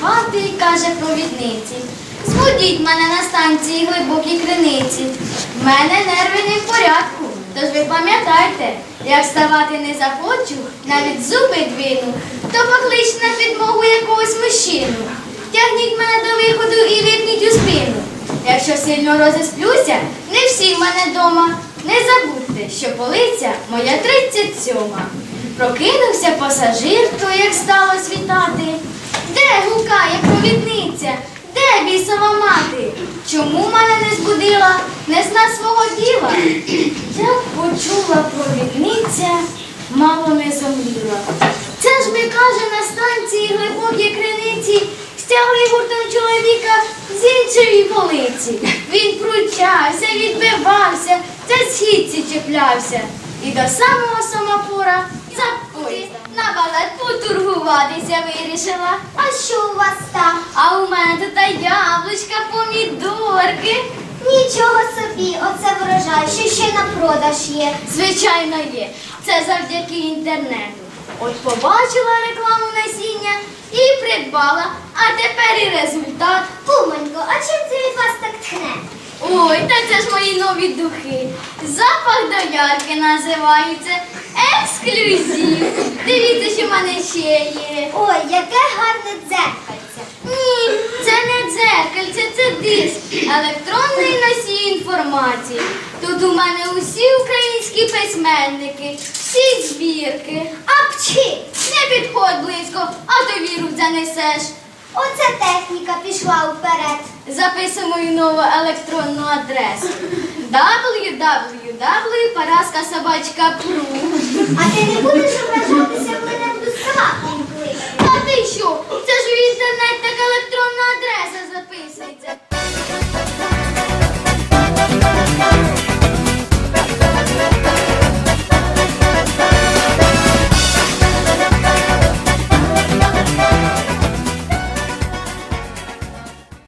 спати, каже провідниці. Збудіть мене на станції глибокій криниці. В мене нерви не в порядку. Тож ви пам'ятайте, як ставати не захочу, навіть зуби двину, то покличте на підмогу якогось мужчину. Тягніть мене до виходу і випніть у спину. Якщо сильно розісплюся, не всі в мене дома. Не забудьте, що полиця моя 37-ма. Прокинувся пасажир, то як стало світати. Де гукає провідниця? Де бісова мати? Чому мене не збудила? Не зна свого діла? Як почула провідниця, мало не зомліла. Це ж ми каже на станції глибокій криниці. Стягли гуртом чоловіка з іншої полиці. Він пручався, відбивався, за східці чіплявся. І до самого самопора потургуватися вирішила. А що у вас там? А у мене тут та яблучка, помідорки. Нічого собі, оце врожай, що ще на продаж є. Звичайно, є. Це завдяки інтернету. От побачила рекламу насіння і придбала, а тепер і результат. Кумонько, а чим це від вас так тхне? Ой, та це ж мої нові духи. Запах доярки називається. Ексклюзив. Дивіться, що в мене ще є. Ой, яке гарне дзеркальце. Ні, це не дзеркальце, це диск. Електронний носій інформації. Тут у мене усі українські письменники, всі збірки. Апчі! Не підходь близько, а то віру занесеш. Оце техніка пішла вперед. Записуй мою нову електронну адресу. www.paraskasобачка.pru А ти не будеш